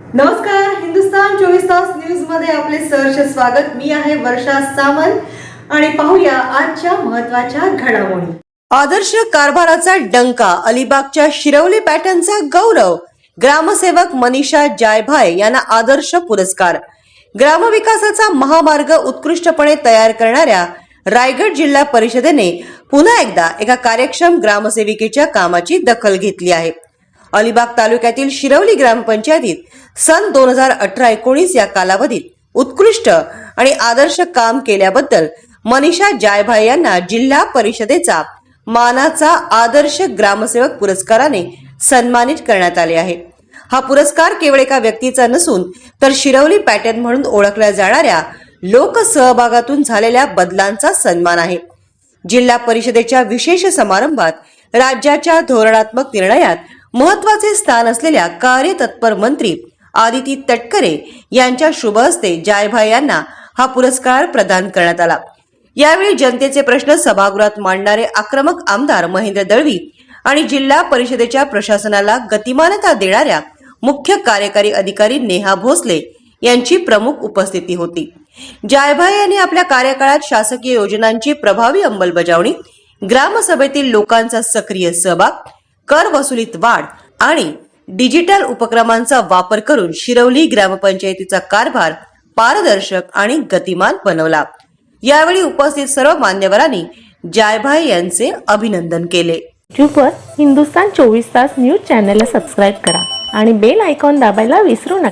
नमस्कार हिंदुस्तान चोवीस तास न्यूजमध्ये आपले सहर्ष स्वागत. मी आहे वर्षा सामंत आणि पाहूया आजच्या महत्त्वाच्या घडामोडी. आदर्श कारभाराचा डंका अलिबागच्या शिरवली पॅटर्नचा गौरव. ग्रामसेवक मनीषा जायभाय यांना आदर्श पुरस्कार. ग्रामविकासाचा महामार्ग उत्कृष्टपणे तयार करणाऱ्या रायगड जिल्हा परिषदेने पुन्हा एकदा एका कार्यक्षम ग्रामसेविकेच्या कामाची दखल घेतली आहे. अलिबाग तालुक्यातील शिरवली ग्रामपंचायतीत सन दोन हजार अठरा एकोणीस या कालावधीत उत्कृष्ट आणि आदर्श काम केल्याबद्दल मनीषा जायभाई यांना जिल्हा परिषदेचा मानाचा आदर्श ग्रामसेवक पुरस्काराने सन्मानित करण्यात आले आहे. हा पुरस्कार केवळ एका व्यक्तीचा नसून तर शिरवली पॅटर्न म्हणून ओळखल्या जाणाऱ्या लोकसहभागातून झालेल्या बदलांचा सन्मान आहे. जिल्हा परिषदेच्या विशेष समारंभात राज्याच्या धोरणात्मक निर्णयात महत्त्वाचे स्थान असलेल्या कार्यतत्पर मंत्री आदिती तटकरे यांच्या शुभ हस्ते जायभा यांना हा पुरस्कार प्रदान करण्यात आला. यावेळी जनतेचे प्रश्न सभागृहात मांडणारे आक्रमक आमदार महेंद्र दळवी आणि जिल्हा परिषदेच्या प्रशासनाला गतिमानता देणाऱ्या मुख्य कार्यकारी अधिकारी नेहा भोसले यांची प्रमुख उपस्थिती होती. जायभाई यांनी आपल्या कार्यकाळात शासकीय योजनांची प्रभावी अंमलबजावणी ग्रामसभेतील लोकांचा सक्रिय सहभाग कर वसुलीत वाढ आणि डिजिटल उपक्रमांचा वापर करून शिरवली ग्रामपंचायतीचा कारभार पारदर्शक आणि गतिमान बनवला. यावेळी उपस्थित सर्व मान्यवरांनी जायभाई यांचे अभिनंदन केले. यूट्यूबवर हिंदुस्तान चोवीस तास न्यूज चॅनलला सबस्क्राईब करा आणि बेल आयकॉन दाबायला विसरू नका.